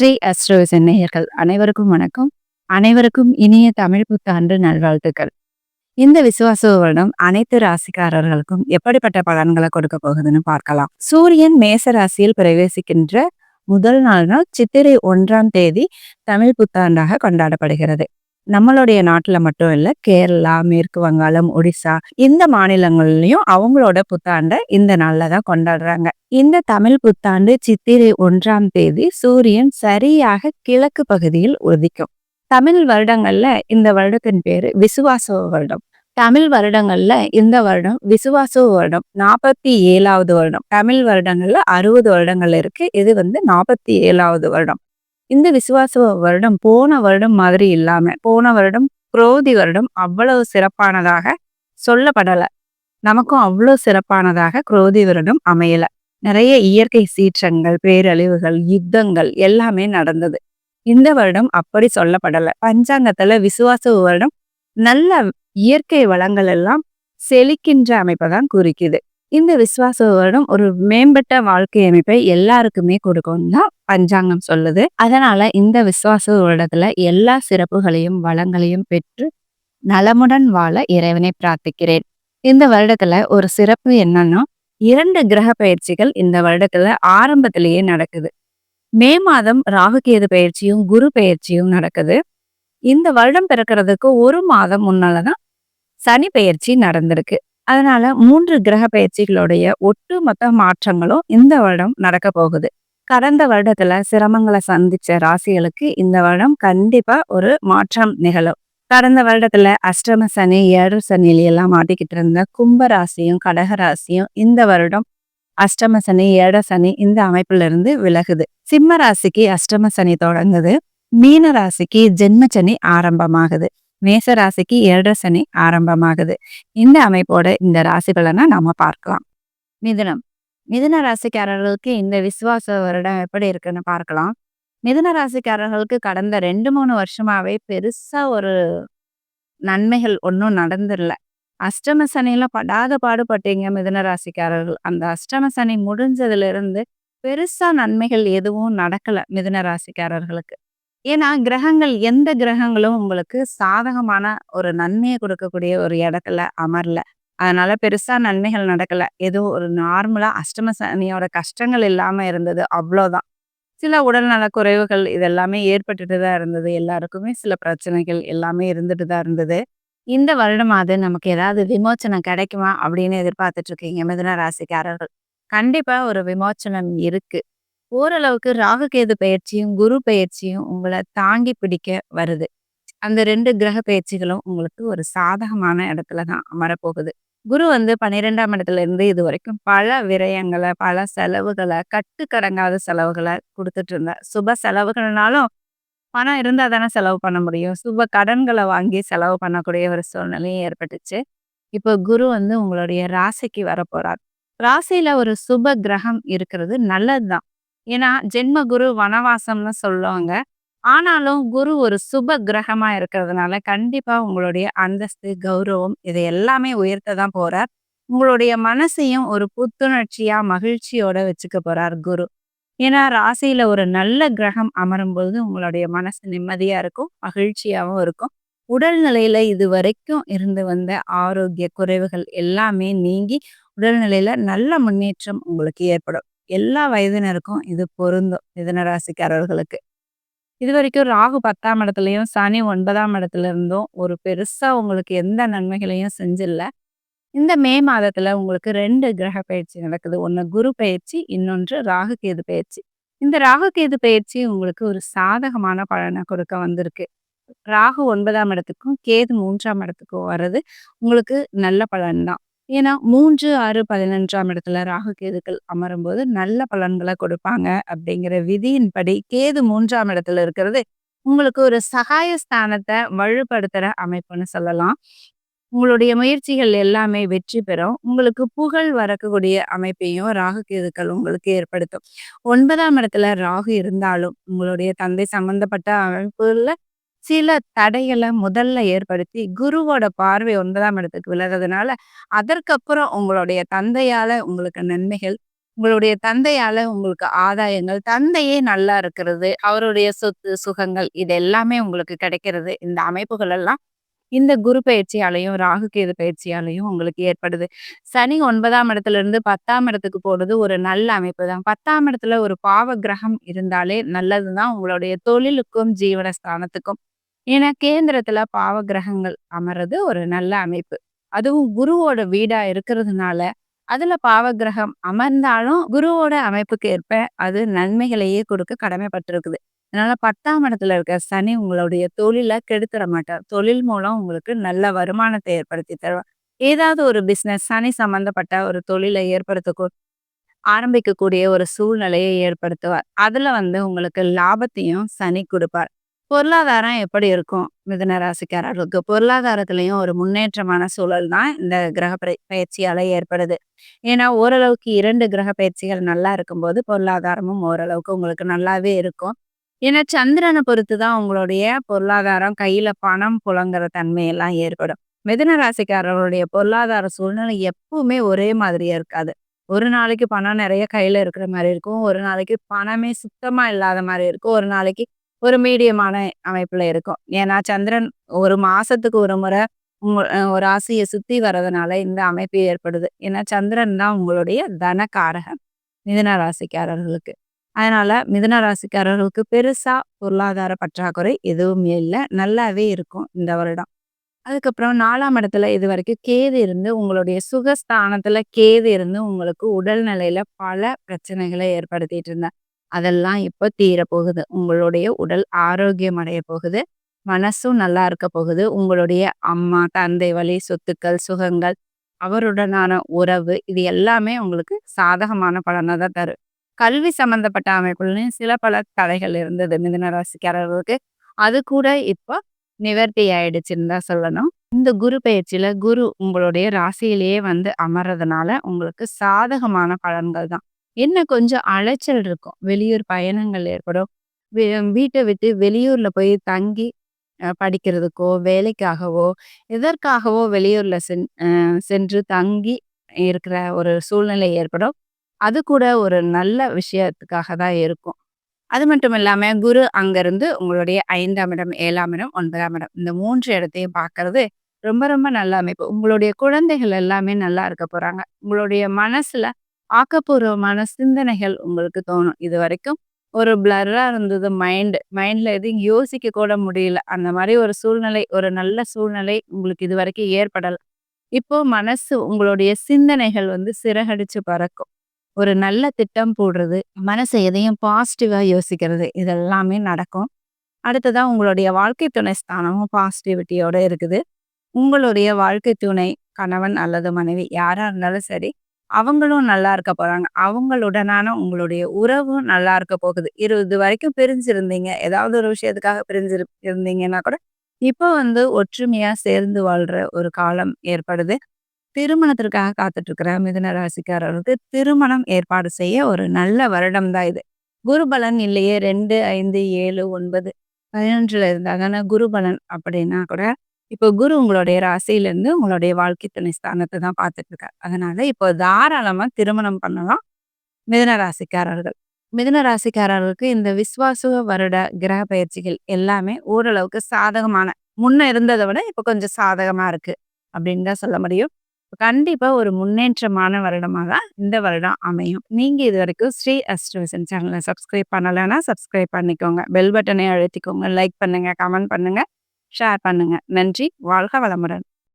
ஸ்ரீ அஸ்ட்ரோசன் நேயர்கள் அனைவருக்கும் வணக்கம். அனைவருக்கும் இனிய தமிழ் புத்தாண்டு நல்வாழ்த்துக்கள். இந்த விசுவாச வருடம் அனைத்து ராசிக்காரர்களுக்கும் எப்படிப்பட்ட பலன்களை கொடுக்க போகுதுன்னு பார்க்கலாம். சூரியன் மேச ராசியில் பிரவேசிக்கின்ற முதல் நாள் நாள் சித்திரை ஒன்றாம் தேதி தமிழ் புத்தாண்டாக கொண்டாடப்படுகிறது. நம்மளுடைய நாட்டில் மட்டும் இல்லை கேரளா மேற்கு வங்காளம் ஒடிசா இந்த மாநிலங்கள்லையும் அவங்களோட புத்தாண்டை இந்த நாளில் தான் கொண்டாடுறாங்க. இந்த தமிழ் புத்தாண்டு சித்திரை ஒன்றாம் தேதி சூரியன் சரியாக கிழக்கு பகுதியில் உதிக்கும். தமிழ் வருடங்கள்ல இந்த வருடத்தின் பேரு விசுவாச வருடம். தமிழ் வருடங்கள்ல இந்த வருடம் விசுவாச வருடம். நாற்பத்தி ஏழாவது வருடம். தமிழ் வருடங்கள்ல அறுபது வருடங்கள் இருக்கு. இது வந்து நாற்பத்தி ஏழாவது வருடம். இந்த விசுவாச வருடம் போன வருடம் மாதிரி இல்லாம போன வருடம் குரோதி வருடம் அவ்வளவு சிறப்பானதாக சொல்லப்படல. நமக்கும் அவ்வளவு சிறப்பானதாக குரோதி வருடம் அமையல. நிறைய இயற்கை சீற்றங்கள் பேரழிவுகள் யுத்தங்கள் எல்லாமே நடந்தது. இந்த வருடம் அப்படி சொல்லப்படல. பஞ்சாங்கத்துல விசுவாச வருடம் நல்ல இயற்கை வளங்கள் எல்லாம் செழிக்கின்ற அமைப்பை தான் குறிக்குது. இந்த விசுவாச வருடம் ஒரு மேம்பட்ட வாழ்க்கை அமைப்பை எல்லாருக்குமே கொடுக்கும் தான் பஞ்சாங்கம் சொல்லுது. அதனால இந்த விசுவாச வருடத்துல எல்லா சிறப்புகளையும் வளங்களையும் பெற்று நலமுடன் வாழ இறைவனை பிரார்த்திக்கிறேன். இந்த வருடத்துல ஒரு சிறப்பு என்னன்னா இரண்டு கிரக பயிற்சிகள் இந்த வருடத்துல ஆரம்பத்திலேயே நடக்குது. மே மாதம் ராகுகேது பயிற்சியும் குரு பயிற்சியும் நடக்குது. இந்த வருடம் பிறக்கிறதுக்கு ஒரு மாதம் முன்னாலதான் சனி பயிற்சி நடந்திருக்கு. அதனால மூன்று கிரக பயிற்சிகளுடைய ஒட்டுமொத்த மாற்றங்களும் இந்த வருடம் நடக்க போகுது. கடந்த வருடத்துல சிரமங்களை சந்திச்ச ராசிகளுக்கு இந்த வருடம் கண்டிப்பா ஒரு மாற்றம் நிகழும். கடந்த வருடத்துல அஷ்டம சனி ஏழு சனியில எல்லாம் மாட்டிக்கிட்டு இருந்த கும்ப ராசியும் கடக ராசியும் இந்த வருடம் அஷ்டம சனி ஏழ சனி இந்த அமைப்புல இருந்து விலகுது. சிம்ம ராசிக்கு அஷ்டம சனி தொடங்குது. மீன ராசிக்கு ஜென்ம சனி ஆரம்பமாகுது. மேச ராசிக்கு ஏழரை சனி ஆரம்பமாகுது. இந்த அமைப்போட இந்த ராசி நாம பார்க்கலாம். மிதுனம். மிதுன ராசிக்காரர்களுக்கு இந்த விசுவாச வருடம் எப்படி இருக்குன்னு பார்க்கலாம். மிதுன ராசிக்காரர்களுக்கு கடந்த ரெண்டு மூணு வருஷமாவே பெருசா ஒரு நன்மைகள் ஒன்றும் நடந்துடல அஷ்டம சனியில படாத பாடுபட்டீங்க மிதுன ராசிக்காரர்கள். அந்த அஷ்டம சனி முடிஞ்சதுல இருந்து பெருசா நன்மைகள் எதுவும் நடக்கல மிதுன ராசிக்காரர்களுக்கு. ஏன்னா கிரகங்கள் எந்த கிரகங்களும் உங்களுக்கு சாதகமான ஒரு நன்மையை கொடுக்கக்கூடிய ஒரு இடத்துல அமரல. அதனால பெருசா நன்மைகள் நடக்கல. ஏதோ ஒரு நார்மலா அஷ்டம சனியோட கஷ்டங்கள் இல்லாம இருந்தது அவ்வளோதான். சில உடல்நல குறைவுகள் இதெல்லாமே ஏற்பட்டுட்டு தான் இருந்தது. எல்லாருக்குமே சில பிரச்சனைகள் எல்லாமே இருந்துட்டு தான் இருந்தது. இந்த வருடமாவது நமக்கு ஏதாவது விமோச்சனம் கிடைக்குமா அப்படின்னு எதிர்பார்த்துட்டு இருக்கீங்க மிதுன ராசிக்காரர்கள். கண்டிப்பா ஒரு விமோச்சனம் இருக்கு. ஓரளவுக்கு ராகுகேது பயிற்சியும் குரு பயிற்சியும் உங்களை தாங்கி பிடிக்க வருது. அந்த ரெண்டு கிரக பயிற்சிகளும் உங்களுக்கு ஒரு சாதகமான இடத்துல தான் அமரப்போகுது. குரு வந்து பன்னிரெண்டாம் இடத்துல இருந்து இது வரைக்கும் பல விரயங்களை பல செலவுகளை கட்டுக்கடங்காத செலவுகளை கொடுத்துட்டு இருந்தார். சுப செலவுகள்னாலும் பணம் இருந்தால் தானே செலவு பண்ண முடியும். சுப கடன்களை வாங்கி செலவு பண்ணக்கூடிய ஒரு சூழ்நிலையும் ஏற்பட்டுச்சு. இப்போ குரு வந்து உங்களுடைய ராசிக்கு வரப்போறார். ராசியில ஒரு சுப கிரகம் இருக்கிறது நல்லதுதான். ஏன்னா ஜென்ம குரு வனவாசம்னு சொல்லுவாங்க. ஆனாலும் குரு ஒரு சுப கிரகமா இருக்கிறதுனால கண்டிப்பா உங்களுடைய அந்தஸ்து கௌரவம் இதை எல்லாமே உயர்த்த தான் போறார். உங்களுடைய மனசையும் ஒரு புத்துணர்ச்சியா மகிழ்ச்சியோட வச்சுக்க போறார் குரு. ஏன்னா ராசியில ஒரு நல்ல கிரகம் அமரும் பொழுது உங்களுடைய மனசு நிம்மதியா இருக்கும் மகிழ்ச்சியாகவும் இருக்கும். உடல்நிலையில இது வரைக்கும் இருந்து வந்த ஆரோக்கிய குறைவுகள் எல்லாமே நீங்கி உடல்நிலையில நல்ல முன்னேற்றம் உங்களுக்கு ஏற்படும். எல்லா வயதினருக்கும் இது பொருந்தும் மிதனராசிக்காரர்களுக்கு இது வரைக்கும் ராகு பத்தாம் இடத்துலையும் சனி ஒன்பதாம் இடத்துல இருந்தும் ஒரு பெருசாக உங்களுக்கு எந்த நன்மைகளையும் செஞ்சில்ல. இந்த மே மாதத்தில் உங்களுக்கு ரெண்டு கிரக பயிற்சி நடக்குது. ஒன்று குரு பயிற்சி இன்னொன்று ராகு கேது பயிற்சி. இந்த ராகு கேது பயிற்சி உங்களுக்கு ஒரு சாதகமான பலனை கொடுக்க வந்திருக்கு. ராகு ஒன்பதாம் இடத்துக்கும் கேது மூன்றாம் இடத்துக்கும் வர்றது உங்களுக்கு நல்ல பலன் தான் ஏன்னா மூன்று ஆறு பதினொன்றாம் இடத்துல ராகு கேதுக்கள் அமரும் போது நல்ல பலன்களை கொடுப்பாங்க அப்படிங்கிற விதியின்படி கேது மூன்றாம் இடத்துல இருக்கிறது உங்களுக்கு ஒரு சகாய ஸ்தானத்தை வலுப்படுத்துற அமைப்புன்னு சொல்லலாம். உங்களுடைய முயற்சிகள் எல்லாமே வெற்றி பெறும். உங்களுக்கு புகழ் வரக்கூடிய அமைப்பையும் ராகு கேதுக்கள் உங்களுக்கு ஏற்படுத்தும். ஒன்பதாம் இடத்துல ராகு இருந்தாலும் உங்களுடைய தந்தை சம்பந்தப்பட்ட அமைப்புல சில தடைகளை முதல்ல ஏற்படுத்தி குருவோட பார்வை ஒன்பதாம் இடத்துக்கு விலகிறதுனால அதற்கப்புறம் உங்களுடைய தந்தையால உங்களுக்கு நன்மைகள் உங்களுடைய தந்தையால உங்களுக்கு ஆதாயங்கள், தந்தையே நல்லா இருக்கிறது, அவருடைய சொத்து, சுகங்கள் இது எல்லாமே உங்களுக்கு கிடைக்கிறது. இந்த அமைப்புகள் எல்லாம் இந்த குரு பயிற்சியாலையும் ராகு கேது பயிற்சியாலையும் உங்களுக்கு ஏற்படுது. சனி ஒன்பதாம் இடத்துல இருந்து 10ஆம் இடத்துக்கு போறது ஒரு நல்ல அமைப்பு தான். 10ஆம் இடத்துல ஒரு பாவ கிரகம் இருந்தாலே நல்லது தான் உங்களுடைய தொழிலுக்கும், ஜீவனஸ்தானத்துக்கும். ஏன்னா கேந்திரத்துல பாவ கிரகங்கள் அமர்றது ஒரு நல்ல அமைப்பு. அதுவும் குருவோட வீடா இருக்கிறதுனால, அதுல பாவ கிரகம் அமர்ந்தாலும் குருவோட அமைப்புக்கு ஏற்ப அது நன்மைகளையே கொடுக்க கடமைப்பட்டிருக்குது. அதனால 10ஆம் இடத்துல இருக்க சனி உங்களுடைய தொழில கெடுத்துட மாட்டார். தொழில் மூலம் உங்களுக்கு நல்ல வருமானத்தை ஏற்படுத்தி தருவார். ஏதாவது ஒரு பிசினஸ் சனி சம்பந்தப்பட்ட ஒரு தொழிலை ஏற்படுத்தக்கூ ஆரம்பிக்கக்கூடிய ஒரு சூழ்நிலையை ஏற்படுத்துவார். அதுல வந்து உங்களுக்கு லாபத்தையும் சனி கொடுப்பார் பொருளாதாரம் எப்படி இருக்கும்? மிதுன ராசிக்காரர்களுக்கு. பொருளாதாரத்திலையும் ஒரு முன்னேற்றமான சூழல் தான் இந்த கிரக பயிற்சியால ஏற்படுது. ஏன்னா ஓரளவுக்கு இரண்டு கிரக பயிற்சிகள் நல்லா இருக்கும்போது, பொருளாதாரமும் ஓரளவுக்கு உங்களுக்கு நல்லாவே இருக்கும். ஏன்னா சந்திரனை பொறுத்து தான் உங்களுடைய பொருளாதாரம், கையில பணம் புழங்குற தன்மையெல்லாம் ஏற்படும். மிதுன ராசிக்காரர்களுடைய பொருளாதார சூழ்நிலை எப்பவுமே ஒரே மாதிரியே இருக்காது. ஒரு நாளைக்கு பணம் நிறைய கையில இருக்கிற மாதிரி இருக்கும். ஒரு நாளைக்கு பணமே சுத்தமா இல்லாத மாதிரி இருக்கும். ஒரு நாளைக்கு ஒரு மீடியமான அமைப்புல இருக்கும். ஏன்னா சந்திரன் ஒரு மாசத்துக்கு ஒரு முறை உங்க ஒரு ராசியை சுத்தி வர்றதுனால இந்த அமைப்பு ஏற்படுது. ஏன்னா சந்திரன் தான் உங்களுடைய தனகாரகன். மிதன ராசிக்காரர்களுக்கு. அதனால மிதன ராசிக்காரர்களுக்கு பெருசா பொருளாதார பற்றாக்குறை எதுவுமே இல்லை நல்லாவே இருக்கும் இந்த வருடம். அதுக்கப்புறம் நாலாம் இடத்துல இதுவரைக்கும் கேது இருந்து உங்களுடைய சுகஸ்தானத்துல கேது இருந்து உங்களுக்கு உடல் நிலையில பல பிரச்சனைகளை ஏற்படுத்திட்டு இருந்தேன் அதெல்லாம் இப்போ தீரப்போகுது. உங்களுடைய உடல் ஆரோக்கியம் அடைய போகுது. மனசும் நல்லா இருக்க போகுது. உங்களுடைய அம்மா, தந்தை வழி சொத்துக்கள், சுகங்கள், அவருடனான உறவு இது எல்லாமே உங்களுக்கு சாதகமான பலனை தான் தரும். கல்வி சம்பந்தப்பட்ட அமைப்புலையும் சில பல தடைகள் இருந்தது மிதுன ராசிக்காரர்களுக்கு. அது கூட இப்போ நிவர்த்தி ஆயிடுச்சுன்னு தான் சொல்லணும். இந்த குரு பயிற்சியில குரு உங்களுடைய ராசியிலேயே வந்து அமர்றதுனால உங்களுக்கு சாதகமான பலன்கள் தான். என்ன கொஞ்சம் அலைச்சல் இருக்கும். வெளியூர் பயணங்கள் ஏற்படும். வீ வீட்ட விட்டு வெளியூர்ல போய் தங்கி அ படிக்கிறதுக்கோ, வேலைக்காகவோ, எதற்காகவோ வெளியூர்ல சென் அ சென்று தங்கி இருக்கிற ஒரு சூழ்நிலை ஏற்படும். அது கூட ஒரு நல்ல விஷயத்துக்காக தான் இருக்கும். அது மட்டும் இல்லாம குரு அங்கருந்து உங்களுடைய 5ஆம் இடம், 7ஆம் இடம், 9ஆம் இடம் இந்த 3 இடத்தையும் பார்க்கறது ரொம்ப ரொம்ப நல்ல அமைப்பு. உங்களுடைய குழந்தைகள் எல்லாமே நல்லா இருக்க போறாங்க. உங்களுடைய மனசுல ஆக்கப்பூர்வமான சிந்தனைகள் உங்களுக்கு தோணும். இது வரைக்கும் ஒரு பிளர்ரா இருந்தது மைண்ட். மைண்ட்ல எதையும் யோசிக்க கூட முடியல. அந்த மாதிரி ஒரு சூழ்நிலை, ஒரு நல்ல சூழ்நிலை உங்களுக்கு இது வரைக்கும் ஏற்படல. இப்போ மனசு உங்களுடைய சிந்தனைகள் வந்து சிறகடிச்சு பறக்கும். ஒரு நல்ல திட்டம் போடுறது, மனசை எதையும் பாசிட்டிவா யோசிக்கிறது இதெல்லாமே நடக்கும். அடுத்ததாக உங்களுடைய வாழ்க்கை துணை ஸ்தானமும் பாசிட்டிவிட்டியோட இருக்குது. உங்களுடைய வாழ்க்கை துணை, கணவன் அல்லது மனைவி யாரா இருந்தாலும் சரி, அவங்களும் நல்லா இருக்க போறாங்க. அவங்களுடனான உங்களுடைய உறவும் நல்லா இருக்க போகுது. இரு வரைக்கும் பிரிஞ்சிருந்தீங்க. ஏதாவது ஒரு விஷயத்துக்காக பிரிஞ்சிரு இருந்தீங்கன்னா கூட, இப்போ வந்து ஒற்றுமையா சேர்ந்து வாழ்ற ஒரு காலம் ஏற்படுது. திருமணத்திற்காக காத்துட்ருக்கிற மிதுன ராசிக்காரர்களுக்கு திருமணம் ஏற்பாடு செய்ய ஒரு நல்ல வருடம் தான் இது. குரு பலன் இல்லையே 2, 5, 7, 9, 11ல இருந்தாங்கன்னா குரு பலன் அப்படின்னா கூட, இப்போ குரு உங்களுடைய ராசியிலேருந்து உங்களுடைய வாழ்க்கை துணை ஸ்தானத்தை தான் பார்த்துட்டு இருக்காரு அதனால இப்போ தாராளமாக திருமணம் பண்ணலாம். மிதுன ராசிக்காரர்கள். மிதுன ராசிக்காரர்களுக்கு இந்த விஸ்வாச வருட கிரக பயிற்சிகள் எல்லாமே ஓரளவுக்கு சாதகமான முன்ன இருந்தத விட இப்போ கொஞ்சம் சாதகமாக இருக்கு. அப்படின்னு தான் சொல்ல முடியும். கண்டிப்பாக ஒரு முன்னேற்றமான வருடமாக தான் இந்த வருடம் அமையும். நீங்கள் இது வரைக்கும் ஸ்ரீ அஸ்ட்ரோசன் சேனலை சப்ஸ்கிரைப் பண்ணலைன்னா சப்ஸ்கிரைப் பண்ணிக்கோங்க. பெல் பட்டனை அழுத்திக்கோங்க. லைக் பண்ணுங்கள் கமெண்ட் பண்ணுங்கள் ஷேர் பண்ணுங்க. நன்றி. வாழ்க வளமுடன்.